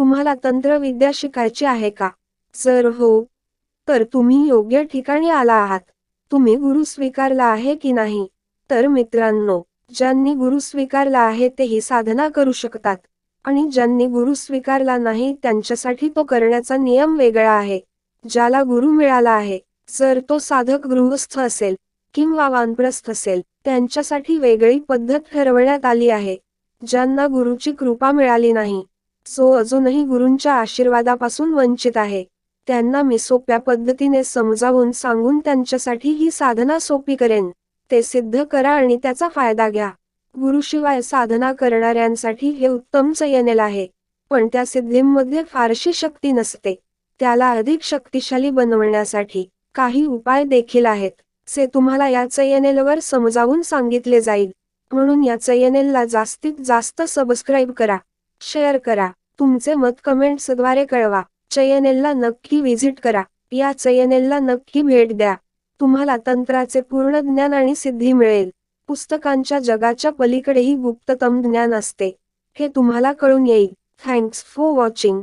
तुम्हाला तंत्रविद्या शिकायची आहे का? सर हो. तर तुम्ही योग्य ठिकाणी आला आहात. तुम्ही गुरु स्वीकारला आहे की नाही? तर मित्रांनो ज्यांनी गुरु स्वीकारला आहे तेही साधना करू शकतात. आणि ज्यांनी गुरु स्वीकारला नाही त्यांच्यासाठी तो करण्याचा नियम वेगळा आहे. ज्याला गुरु मिळाला आहे जर तो साधक गृहस्थ असेल किंवा वानप्रस्थ असेल त्यांच्यासाठी वेगळी पद्धत ठरवण्यात आली आहे. ज्यांना गुरुची कृपा मिळाली नाही जो अजूनही गुरूंच्या आशीर्वादापासून वंचित आहे. त्यांना मी सोप्या पद्धतीने समजावून सांगून त्यांच्यासाठी ही साधना सोपी करेन. ते सिद्ध करा आणि त्याचा फायदा घ्या. गुरुशिवाय साधना करणाऱ्यांसाठी हे उत्तम चयनेल आहे. पण त्या सिद्धींमध्ये फारशी शक्ती नसते. त्याला अधिक शक्तिशाली बनवण्यासाठी काही उपाय देखील आहेत. से तुम्हाला या चयनेलवर समजावून सांगितले जाईल. म्हणून या चयनेलला जास्तीत जास्त सबस्क्राईब करा. शेअर करा. तुमचे मत कमेंट्सद्वारे कळवा. चयनेलला नक्की व्हिजिट करा. या चयनेलला नक्की भेट द्या. तुम्हाला तंत्राचे पूर्ण ज्ञान आणि सिद्धी मिळेल. पुस्तकांच्या जगाच्या पलीकडेही गुप्ततम ज्ञान असते. हे तुम्हाला कळून येईल. Thanks for watching